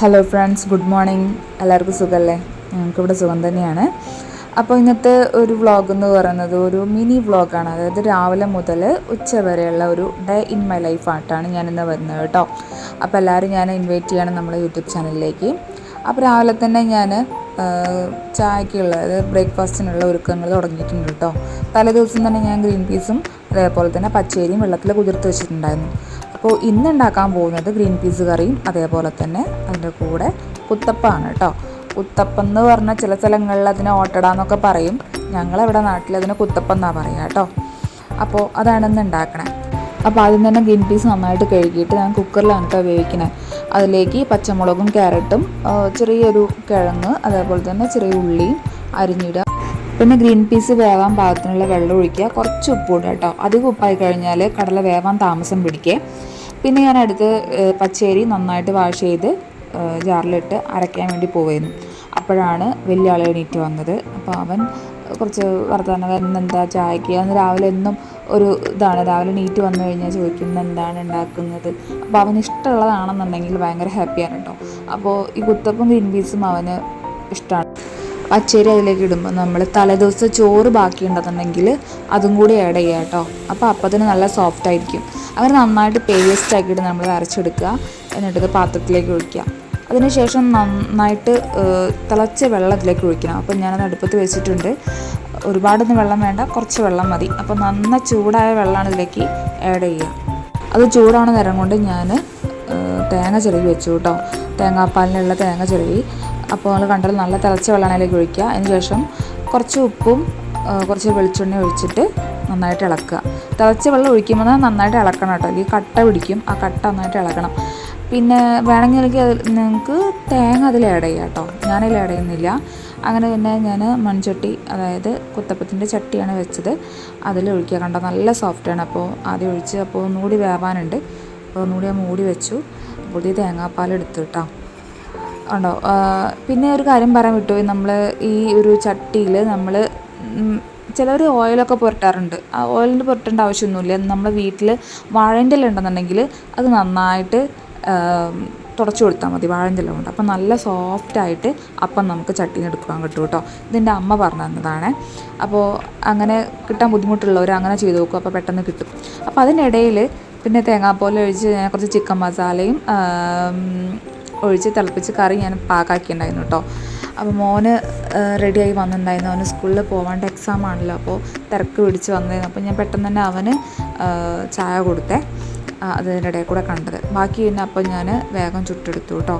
Hello friends good morning എല്ലാവർക്കും സുഖമല്ലേ ഞങ്ങൾക്കിവിടെ സുഖം തന്നെയാണ്. അപ്പോൾ ഇന്നത്തെ ഒരു വ്ളോഗ് എന്ന് പറയുന്നത് ഒരു മിനി വ്ളോഗാണ് അതായത് രാവിലെ മുതൽ ഉച്ച വരെയുള്ള ഒരു ഡേ ഇൻ മൈ ലൈഫ് ആയിട്ടാണ് ഞാനിന്ന് വരുന്നത് കേട്ടോ. അപ്പോൾ എല്ലാവരും ഞാൻ ഇൻവൈറ്റ് ചെയ്യണം നമ്മുടെ യൂട്യൂബ് ചാനലിലേക്ക് അപ്പോൾ രാവിലെ തന്നെ ഞാൻ ചായക്കുള്ള അതായത് ബ്രേക്ക്ഫാസ്റ്റിനുള്ള ഒരുക്കങ്ങൾ തുടങ്ങിയിട്ടുണ്ട് കേട്ടോ. തലേ ദിവസം തന്നെ ഞാൻ ഗ്രീൻ പീസും അതേപോലെ തന്നെ പച്ചേരിയും വെള്ളത്തിൽ കുതിർത്ത് വെച്ചിട്ടുണ്ടായിരുന്നു. അപ്പോൾ ഇന്ന് ഉണ്ടാക്കാൻ പോകുന്നത് ഗ്രീൻ പീസ് കറിയും അതേപോലെ തന്നെ അതിന്റെ കൂടെ കുത്തപ്പമാണ് കേട്ടോ. കുത്തപ്പം എന്ന് പറഞ്ഞാൽ ചില സ്ഥലങ്ങളിൽ അതിനെ ഓട്ടട എന്നൊക്കെ പറയും. ഞങ്ങളിവിടെ നാട്ടിൽ അതിന് കുത്തപ്പം എന്നാണ് പറയുക കേട്ടോ. അപ്പോൾ അതാണ് ഇന്ന് ഉണ്ടാക്കണേ. അപ്പോൾ ആദ്യം തന്നെ ഗ്രീൻ പീസ് നന്നായിട്ട് കഴുകിയിട്ട് ഞാൻ കുക്കറിലാണ് കേട്ടോ വേവിക്കണേ. അതിലേക്ക് പച്ചമുളകും ക്യാരറ്റും ചെറിയൊരു കിഴങ്ങ് അതേപോലെ തന്നെ ചെറിയ ഉള്ളിയും അരിഞ്ഞിടുക. പിന്നെ ഗ്രീൻ പീസ് വേവാൻ പാകത്തിനുള്ള വെള്ളം ഒഴിക്കുക. കുറച്ച് ഉപ്പ് കേട്ടോ. അധികം ഉപ്പായി കഴിഞ്ഞാൽ കടല വേവാൻ താമസം പിടിക്കുക പിന്നെ ഞാൻ അടുത്ത് പച്ചേരി നന്നായിട്ട് വാഷ് ചെയ്ത് ജാറിലിട്ട് അരയ്ക്കാൻ വേണ്ടി പോവുമായിരുന്നു അപ്പോഴാണ് വലിയ ആൾ എണീറ്റ് വന്നത്. അപ്പോൾ അവൻ കുറച്ച് വർത്തമാനകാരൻ എന്താ ചായക്ക്? അന്ന് രാവിലെ എന്നും ഒരു ഇതാണ്. രാവിലെ നീറ്റ് വന്നു കഴിഞ്ഞാൽ ചോദിക്കുന്നത് എന്താണ് ഉണ്ടാക്കുന്നത്? അപ്പോൾ അവന് ഇഷ്ടമുള്ളതാണെന്നുണ്ടെങ്കിൽ ഭയങ്കര ഹാപ്പിയാണ് കേട്ടോ. അപ്പോൾ ഈ കുത്തപ്പം ഗ്രീൻ പീസും അവന് ഇഷ്ടമാണ് പച്ചരി അതിലേക്ക് ഇടുമ്പോൾ നമ്മൾ തലേദിവസം ചോറ് ബാക്കി ഉണ്ടെന്നുണ്ടെങ്കിൽ അതും കൂടി ആഡ് ചെയ്യുക കേട്ടോ അപ്പോൾ അപ്പത്തിന് നല്ല സോഫ്റ്റ് ആയിരിക്കും. അങ്ങനെ നന്നായിട്ട് പേസ്റ്റ് ആക്കിയിട്ട് നമ്മൾ അരച്ചെടുക്കുക. എന്നിട്ടത് പാത്രത്തിലേക്ക് ഒഴിക്കുക. അതിനുശേഷം നന്നായിട്ട് തിളച്ച വെള്ളം അതിലേക്ക് ഒഴിക്കണം. അപ്പോൾ ഞാനത് അടുപ്പത്ത് വെച്ചിട്ടുണ്ട്. ഒരുപാടൊന്നും വെള്ളം വേണ്ട കുറച്ച് വെള്ളം മതി. അപ്പോൾ നന്ന ചൂടായ വെള്ളമാണ് ഇതിലേക്ക് ആഡ് ചെയ്യുക. അത് ചൂടാണ് നേരം കൊണ്ട് ഞാൻ തേങ്ങ ചിരകി വെച്ചു കേട്ടോ തേങ്ങാപ്പാലിനുള്ള തേങ്ങ ചിരകി. അപ്പോൾ നമ്മൾ കണ്ടാൽ നല്ല തിളച്ച വെള്ളമാണ് ഒഴിക്കുക. അതിന് ശേഷം കുറച്ച് ഉപ്പും കുറച്ച് വെളിച്ചെണ്ണ ഒഴിച്ചിട്ട് നന്നായിട്ട് ഇളക്കുക. തിളച്ച വെള്ളം ഒഴിക്കുമ്പോൾ നന്നായിട്ട് ഇളക്കണം കേട്ടോ. അല്ലെങ്കിൽ കട്ട പിടിക്കും. ആ കട്ട നന്നായിട്ട് ഇളക്കണം. പിന്നെ വേണമെങ്കിൽ എനിക്ക് നിങ്ങൾക്ക് തേങ്ങ അതിൽ ആഡ് ചെയ്യാം കേട്ടോ. ഞാനതിൽ ആഡ് ചെയ്യുന്നില്ല. അങ്ങനെ പിന്നെ ഞാൻ മൺചട്ടി അതായത് കുത്തപ്പത്തിന്റെ ചട്ടിയാണ് വെച്ചത്. അതിൽ ഒഴിക്കുക കണ്ടോ? നല്ല സോഫ്റ്റാണ് അപ്പോൾ ആദ്യം ഒഴിച്ച് അപ്പോൾ ഒന്നുകൂടി വേവാനുണ്ട്. അപ്പോൾ ഒന്നുകൂടി ഞാൻ മൂടി വെച്ചു. അപ്പോൾ തേങ്ങാപ്പാൽ എടുത്തു കേട്ടോ. ഉണ്ടോ പിന്നെ ഒരു കാര്യം പറയാൻ വിട്ടു നമ്മൾ ഈ ഒരു ചട്ടിയിൽ നമ്മൾ ചിലർ ഓയിലൊക്കെ പുരട്ടാറുണ്ട്. ആ ഓയിലിന്റെ പുരട്ടേണ്ട ആവശ്യമൊന്നുമില്ല. നമ്മൾ വീട്ടിൽ വാഴന്റെ ഇല ഉണ്ടെന്നുണ്ടെങ്കിൽ അത് നന്നായിട്ട് തുടച്ചു കൊടുത്താൽ മതി. വാഴന്റെ ഇല കൊണ്ട്. അപ്പം നല്ല സോഫ്റ്റായിട്ട് അപ്പം നമുക്ക് ചട്ടിയിൽ എടുക്കാൻ കിട്ടും കേട്ടോ. ഇതിന്റെ അമ്മ പറഞ്ഞു തന്നതാണ് അപ്പോൾ അങ്ങനെ കിട്ടാൻ ബുദ്ധിമുട്ടുള്ളവർ അങ്ങനെ ചെയ്തു നോക്കും. അപ്പോൾ പെട്ടെന്ന് കിട്ടും. അപ്പോൾ അതിനിടയിൽ പിന്നെ തേങ്ങാപ്പോലെ ഒഴിച്ച് കുറച്ച് ചിക്കൻ മസാലയും ഒഴിച്ച് തിളപ്പിച്ച് കറി ഞാൻ പാകാക്കിയിട്ടുണ്ടായിരുന്നു കേട്ടോ. അപ്പോൾ മോന് റെഡിയായി വന്നിട്ടുണ്ടായിരുന്നു. അവന് സ്കൂളിൽ പോകാണ്ട് എക്സാം ആണല്ലോ. അപ്പോൾ തിരക്ക് പിടിച്ച് വന്നിരുന്നു. അപ്പോൾ ഞാൻ പെട്ടെന്ന് തന്നെ അവന് ചായ കൊടുത്തേ. അതിന്റെ ഇടയിൽ കൂടെ കണ്ടത്. ബാക്കി പിന്നെ അപ്പോൾ ഞാൻ വേഗം ചുട്ടെടുത്തു കേട്ടോ.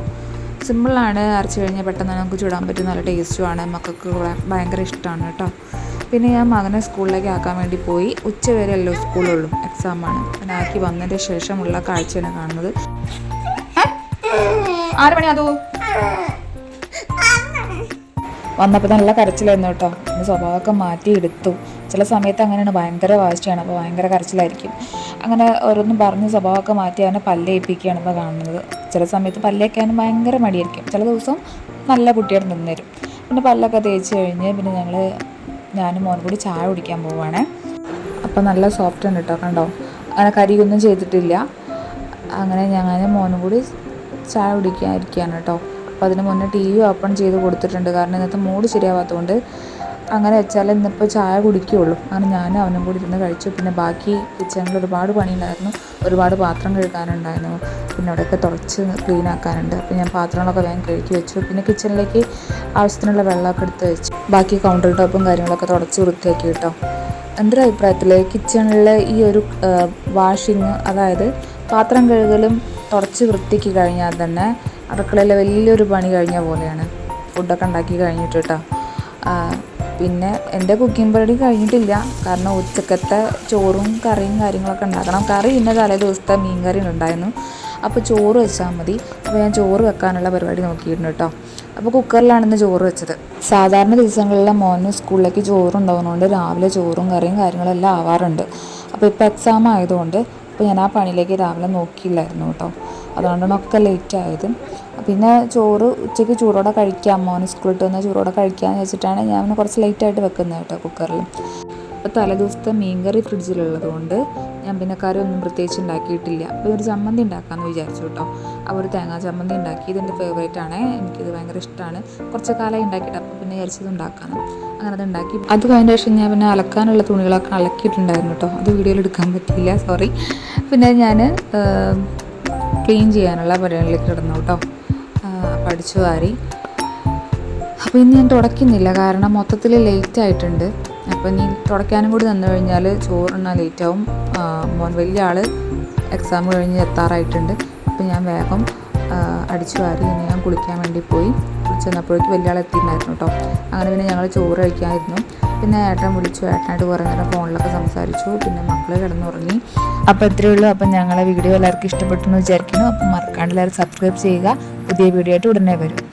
സിമ്പിളാണ് അരച്ച് കഴിഞ്ഞാൽ പെട്ടെന്ന് തന്നെ നമുക്ക് ചുടാൻ പറ്റും നല്ല ടേസ്റ്റുമാണ് മക്കൾക്ക് ഭയങ്കര ഇഷ്ടമാണ് കേട്ടോ. പിന്നെ ഞാൻ മകനെ സ്കൂളിലേക്ക് ആക്കാൻ വേണ്ടി പോയി. ഉച്ച വരെയല്ലോ സ്കൂളുള്ളൂ. എക്സാമാണ് ആക്കി വന്നതിന്റെ ശേഷമുള്ള കാഴ്ചയാണ് കാണുന്നത്. ആറ് മണി അതോ വന്നപ്പോൾ നല്ല കരച്ചിലായിരുന്നു കേട്ടോ. എന്റെ സ്വഭാവമൊക്കെ മാറ്റിയെടുത്തു. ചില സമയത്ത് അങ്ങനെയാണ് ഭയങ്കര വാശിയാണ്. അപ്പോൾ ഭയങ്കര കരച്ചിലായിരിക്കും. അങ്ങനെ ഓരോന്നും പറഞ്ഞ് സ്വഭാവമൊക്കെ മാറ്റി അവനെ പല്ലേൽപ്പിക്കുകയാണ് ഇപ്പോൾ കാണുന്നത്. ചില സമയത്ത് പല്ലേക്കാനും ഭയങ്കര മടിയായിരിക്കും. ചില ദിവസം നല്ല കുട്ടിയോട് നിന്നുതരും പിന്നെ പല്ലൊക്കെ തേച്ച് കഴിഞ്ഞ് പിന്നെ ഞങ്ങൾ ഞാനും മോനും കൂടി ചായ കുടിക്കാൻ പോവുകയാണേ അപ്പോൾ നല്ല സോഫ്റ്റ് ഉണ്ട് കേട്ടോ. കണ്ടോ? അങ്ങനെ കരിയൊന്നും ചെയ്തിട്ടില്ല. അങ്ങനെ ഞാനും മോനും കൂടി ചായ കുടിക്കാതിരിക്കുകയാണ് കേട്ടോ. അപ്പോൾ അതിന് മുന്നേ ടി വി ഓപ്പൺ ചെയ്ത് കൊടുത്തിട്ടുണ്ട്. കാരണം ഇന്നത്തെ മൂഡ് ശരിയാവാത്തതുകൊണ്ട് അങ്ങനെ വെച്ചാൽ ഇന്നിപ്പോൾ ചായ കുടിക്കുകയുള്ളൂ. അങ്ങനെ ഞാനും അവനും കൂടി ഇരുന്ന് കഴിച്ചു. പിന്നെ ബാക്കി കിച്ചണിൽ ഒരുപാട് പണിയുണ്ടായിരുന്നു. ഒരുപാട് പാത്രം കഴുകാനുണ്ടായിരുന്നു പിന്നെ അവിടെയൊക്കെ തുടച്ച് ക്ലീൻ ആക്കാനുണ്ട്. അപ്പോൾ ഞാൻ പാത്രങ്ങളൊക്കെ വേഗം കഴുകി വെച്ചു. പിന്നെ കിച്ചണിലേക്ക് ആവശ്യത്തിനുള്ള വെള്ളമൊക്കെ എടുത്ത് വെച്ചു. ബാക്കി കൗണ്ടർ ടോപ്പും കാര്യങ്ങളൊക്കെ തുടച്ച് വൃത്തിയാക്കി കേട്ടോ. എന്റെ അഭിപ്രായത്തിൽ കിച്ചണിലെ ഈ ഒരു വാഷിങ് അതായത് പാത്രം കഴുകലും തുടച്ച് വൃത്തിക്ക് കഴിഞ്ഞാൽ തന്നെ അടുക്കളയിലെ വലിയൊരു പണി കഴിഞ്ഞ പോലെയാണ്. ഫുഡൊക്കെ ഉണ്ടാക്കി കഴിഞ്ഞിട്ട് കേട്ടോ പിന്നെ എന്റെ കുക്കിംഗ് പരിപാടി കഴിഞ്ഞിട്ടില്ല. കാരണം ഉച്ചക്കത്തെ ചോറും കറിയും കാര്യങ്ങളൊക്കെ ഉണ്ടാക്കണം. കറി ഇന്ന തലേ ദിവസത്തെ മീൻ കറി ഉണ്ടായിരുന്നു. അപ്പോൾ ചോറ് വെച്ചാൽ മതി. അപ്പോൾ ഞാൻ ചോറ് വെക്കാനുള്ള പരിപാടി നോക്കിയിരുന്നു കേട്ടോ അപ്പോൾ കുക്കറിലാണ് ഇന്ന് ചോറ് വെച്ചത്. സാധാരണ ദിവസങ്ങളിലെ മോന് സ്കൂളിലേക്ക് ചോറ് ഉണ്ടാകുന്നതുകൊണ്ട് രാവിലെ ചോറും കറിയും കാര്യങ്ങളെല്ലാം ആവാറുണ്ട്. അപ്പോൾ ഇപ്പോൾ എക്സാം ആയതുകൊണ്ട് അപ്പോൾ ഞാൻ ആ പണിയിലേക്ക് രാവിലെ നോക്കിയില്ലായിരുന്നു കേട്ടോ. അതുകൊണ്ടാണ് ഒക്കെ ലേറ്റ് ആയത്. പിന്നെ ചോറ് ഉച്ചയ്ക്ക് ചൂടോടെ കഴിക്കാം. മോന് സ്കൂളിൽ വന്നാൽ ചൂടോടെ കഴിക്കാമെന്ന് വെച്ചിട്ടാണ് ഞാൻ കുറച്ച് ലേറ്റായിട്ട് വെക്കുന്നത് കേട്ടോ കുക്കറിൽ അപ്പോൾ തലേദിവസത്തെ മീൻകറി ഫ്രിഡ്ജിലുള്ളത് കൊണ്ട് ഞാൻ പിന്നെ കറി ഒന്നും പ്രത്യേകിച്ച് ഉണ്ടാക്കിയിട്ടില്ല. അപ്പോൾ ഒരു ചമ്മന്തി ഉണ്ടാക്കാമെന്ന് വിചാരിച്ചു കേട്ടോ. അപ്പോൾ ഒരു തേങ്ങാ ചമ്മന്തി ഉണ്ടാക്കി. ഇതെന്റെ ഫേവറേറ്റ് ആണ്. എനിക്കിത് ഭയങ്കര ഇഷ്ടമാണ് കുറച്ച് കാലമായി ഉണ്ടാക്കിയിട്ട് വിചാരിച്ചത് ഉണ്ടാക്കാം അങ്ങനെ അത് ഉണ്ടാക്കി. അത് കഴിഞ്ഞ ശേഷം ഞാൻ പിന്നെ അലക്കാനുള്ള തുണികളൊക്കെ അലക്കിയിട്ടുണ്ടായിരുന്നു കേട്ടോ. അത് വീഡിയോയിൽ എടുക്കാൻ പറ്റിയില്ല സോറി പിന്നെ ഞാൻ ക്ലീൻ ചെയ്യാനുള്ള പരിപാടിയിലേക്ക് കിടന്നു കേട്ടോ. പഠിച്ചു വാരി. അപ്പോൾ ഇന്ന് ഞാൻ തുടയ്ക്കുന്നില്ല. കാരണം മൊത്തത്തിൽ ലേറ്റ് ആയിട്ടുണ്ട്. അപ്പോൾ ഇനി തുടയ്ക്കാനും കൂടി തന്നു കഴിഞ്ഞാൽ ചോറിനാ ലേറ്റാവും വലിയ ആൾ എക്സാം കഴിഞ്ഞ് എത്താറായിട്ടുണ്ട്. അപ്പോൾ ഞാൻ വേഗം അടിച്ചു വാരി ഇനി ഞാൻ കുളിക്കാൻ വേണ്ടി പോയി. കുളിച്ചെന്നപ്പോഴേക്ക് വലിയ ആൾ എത്തിയിട്ടുണ്ടായിരുന്നു കേട്ടോ. അങ്ങനെ പിന്നെ ഞങ്ങൾ ചോറ് കഴിക്കാമായിരുന്നു പിന്നെ ഏട്ടൻ വിളിച്ചു. ഏട്ടനായിട്ട് കുറേ നേരം ഫോണിലൊക്കെ സംസാരിച്ചു. പിന്നെ മക്കൾ കിടന്നുറങ്ങി. അപ്പോൾ ഇത്രയേ ഉള്ളൂ. അപ്പം ഞങ്ങളെ വീഡിയോ എല്ലാവർക്കും ഇഷ്ടപ്പെട്ടു എന്ന് വിചാരിക്കുന്നു. അപ്പം മറക്കാണ്ട് എല്ലാവരും സബ്സ്ക്രൈബ് ചെയ്യുക. പുതിയ വീഡിയോ ആയിട്ട് ഉടനെ വരും.